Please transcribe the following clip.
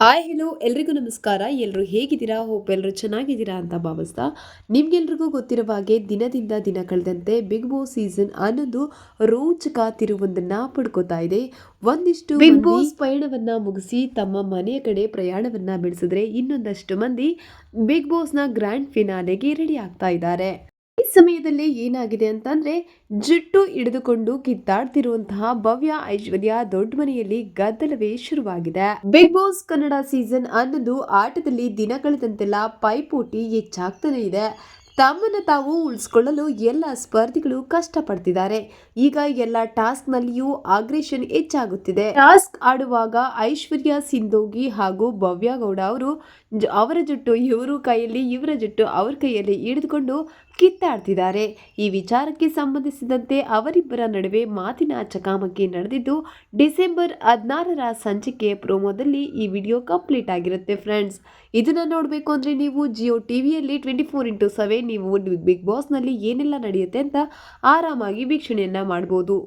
Hi hello ಎಲ್ರಿಗೂ ನಮಸ್ಕಾರ. ಎಲ್ಲರೂ ಹೇಗಿದ್ದೀರಾ? ಹೋಪ್ ಎಲ್ಲರೂ ಚೆನ್ನಾಗಿದ್ದೀರಾ ಅಂತ ಭಾವಿಸ್ತಾ ನಿಮ್ಗೆಲ್ರಿಗೂ ಗೊತ್ತಿರುವ ಹಾಗೆ ದಿನದಿಂದ ದಿನ ಕಳೆದಂತೆ ಬಿಗ್ ಬಾಸ್ ಸೀಸನ್ ಅನ್ನೋದು ರೋಚಕ ತಿರುವೊಂದನ್ನ ಪಡ್ಕೋತಾ ಇದೆ. ಒಂದಿಷ್ಟು ಬಿಗ್ ಬಾಸ್ ಪಯಣವನ್ನ ಮುಗಿಸಿ ತಮ್ಮ ಮನೆಯ ಕಡೆ ಪ್ರಯಾಣವನ್ನ ಬೆಳೆಸಿದ್ರೆ ಇನ್ನೊಂದಷ್ಟು ಮಂದಿ ಬಿಗ್ ಬಾಸ್ನ ಗ್ರ್ಯಾಂಡ್ ಫಿನಾಲೆಗೆ ರೆಡಿ ಆಗ್ತಾ ಇದ್ದಾರೆ. ಸಮಯದಲ್ಲಿ ಏನಾಗಿದೆ ಅಂತಂದ್ರೆ ಜಿಟ್ಟು ಹಿಡಿದುಕೊಂಡು ಕಿತ್ತಾಡ್ತಿರುವಂತಹ ಭವ್ಯ ಐಶ್ವರ್ಯ ದೊಡ್ಡ ಮನೆಯಲ್ಲಿ ಗದ್ದಲವೇ ಶುರುವಾಗಿದೆ. ಬಿಗ್ ಬಾಸ್ ಕನ್ನಡ ಸೀಸನ್ ಅನ್ನೋದು ಆಟದಲ್ಲಿ ದಿನ ಕಳೆದಂತೆಲ್ಲ ಪೈಪೋಟಿ ಹೆಚ್ಚಾಗ್ತಾನೆ ಇದೆ. ತಮ್ಮನ್ನು ತಾವು ಉಳಿಸ್ಕೊಳ್ಳಲು ಎಲ್ಲ ಸ್ಪರ್ಧಿಗಳು ಕಷ್ಟಪಡ್ತಿದ್ದಾರೆ. ಈಗ ಎಲ್ಲ ಟಾಸ್ಕ್ ನಲ್ಲಿಯೂ ಆಗ್ರೇಷನ್ ಹೆಚ್ಚಾಗುತ್ತಿದೆ. ಟಾಸ್ಕ್ ಆಡುವಾಗ ಐಶ್ವರ್ಯ ಸಿಂಧೋಗಿ ಹಾಗೂ ಭವ್ಯಗೌಡ ಅವರು ಅವರ ಜುಟ್ಟು ಇವರು ಕೈಯಲ್ಲಿ, ಇವರ ಜುಟ್ಟು ಅವರ ಕೈಯಲ್ಲಿ ಹಿಡಿದುಕೊಂಡು ಕಿತ್ತಾಡ್ತಿದ್ದಾರೆ. ಈ ವಿಚಾರಕ್ಕೆ ಸಂಬಂಧಿಸಿದಂತೆ ಅವರಿಬ್ಬರ ನಡುವೆ ಮಾತಿನ ಚಕಾಮಕಿ ನಡೆದಿದ್ದು, ಡಿಸೆಂಬರ್ ಹದಿನಾರರ ಸಂಚಿಕೆ ಪ್ರೋಮೋದಲ್ಲಿ ಈ ವಿಡಿಯೋ ಕಂಪ್ಲೀಟ್ ಆಗಿರುತ್ತೆ ಫ್ರೆಂಡ್ಸ್. ಇದನ್ನ ನೋಡಬೇಕು ಅಂದರೆ ನೀವು ಜಿಯೋ ಟಿವಿಯಲ್ಲಿ ಟ್ವೆಂಟಿ ಫೋರ್ ಇಂಟು ಸೆವೆನ್ ನೀವು ಬಿಗ್ ಬಾಸ್ನಲ್ಲಿ ಏನೆಲ್ಲ ನಡೆಯುತ್ತೆ ಅಂತ ಆರಾಮಾಗಿ ವೀಕ್ಷಣೆಯನ್ನ ಮಾಡ್ಬೋದು.